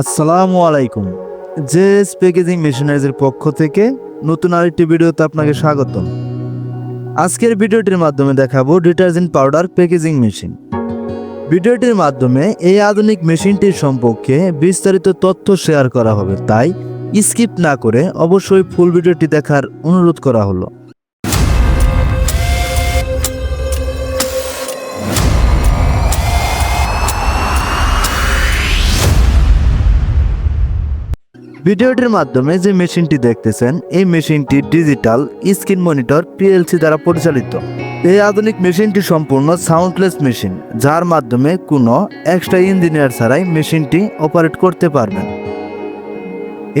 আসসালামু আলাইকুম। JS packaging মেশিনারিজের পক্ষ থেকে নতুন আরেকটি ভিডিওতে আপনাকে স্বাগতম। আজকের ভিডিওটির মাধ্যমে দেখাবো ডিটারজেন্ট পাউডার প্যাকেজিং মেশিন। ভিডিওটির মাধ্যমে এই আধুনিক মেশিনটির সম্পর্কে বিস্তারিত তথ্য শেয়ার করা হবে, তাই স্কিপ না করে অবশ্যই ফুল ভিডিওটি দেখার অনুরোধ করা হলো। ভিডিওটির মাধ্যমে যে মেশিনটি দেখতেছেন, এই মেশিনটি ডিজিটাল স্ক্রিন মনিটর পিএলসি দ্বারা পরিচালিত। এই আধুনিক মেশিনটি সম্পূর্ণ সাউন্ডলেস মেশিন যার মাধ্যমে কোনো এক্সট্রা ইঞ্জিনিয়ার ছাড়াই মেশিনটি অপারেট করতে পারবেন।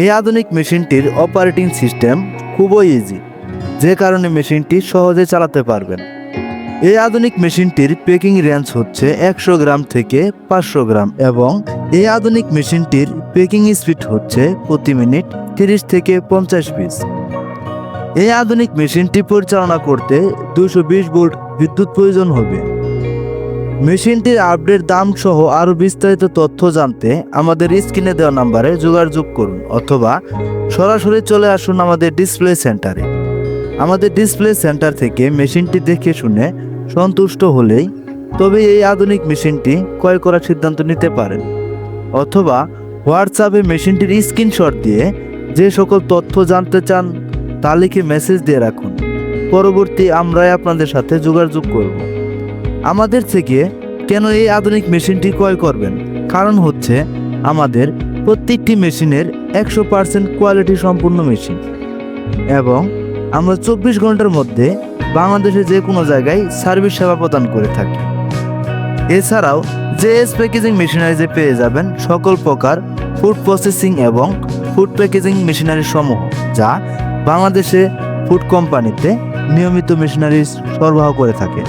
এই আধুনিক মেশিনটির অপারেটিং সিস্টেম খুবই ইজি যে কারণে মেশিনটি সহজে চালাতে পারবেন। এই আধুনিক মেশিনটির পেকিং রেঞ্জ হচ্ছে একশো গ্রাম থেকে পাঁচশো গ্রাম এবং এই আধুনিক মেশিনটির পেকিং স্পিড হচ্ছে প্রতি মিনিট তিরিশ থেকে পঞ্চাশ পিস। এই আধুনিক মেশিনটি পরিচালনা করতে দুশো বিশ ভোল্ট বিদ্যুৎ প্রয়োজন হবে। মেশিনটির আপডেট দাম সহ আরও বিস্তারিত তথ্য জানতে আমাদের স্ক্রিনে দেওয়া নাম্বারে যোগাযোগ করুন অথবা সরাসরি চলে আসুন আমাদের ডিসপ্লে সেন্টারে। আমাদের ডিসপ্লে সেন্টার থেকে মেশিনটি দেখে শুনে সন্তুষ্ট হলেই তবে এই আধুনিক মেশিনটি ক্রয় করার সিদ্ধান্ত নিতে পারেন। অথবা হোয়াটসঅ্যাপে মেশিনটির স্ক্রিনশট দিয়ে যে সকল তথ্য জানতে চান, তা লিখে মেসেজ দিয়ে রাখুন। পরবর্তী আমরাই আপনাদের সাথে যোগাযোগ করব। আমাদের থেকে কেন এই আধুনিক মেশিনটি ক্রয় করবেন? কারণ হচ্ছে আমাদের প্রত্যেকটি মেশিনের একশো পার্সেন্ট কোয়ালিটি সম্পূর্ণ মেশিন। এবং আমরা চব্বিশ ঘণ্টার মধ্যে বাংলাদেশে যে কোনো জায়গায় সার্ভিস সেবা প্রদান করে থাকি। এছাড়াও জেএস প্যাকেজিং মেশিনারিজে পেয়ে যাবেন সকল প্রকার ফুড প্রসেসিং এবং ফুড প্যাকেজিং মেশিনারি সমূহ, যা বাংলাদেশে ফুড কোম্পানিতে নিয়মিত মেশিনারি সরবরাহ করে থাকে।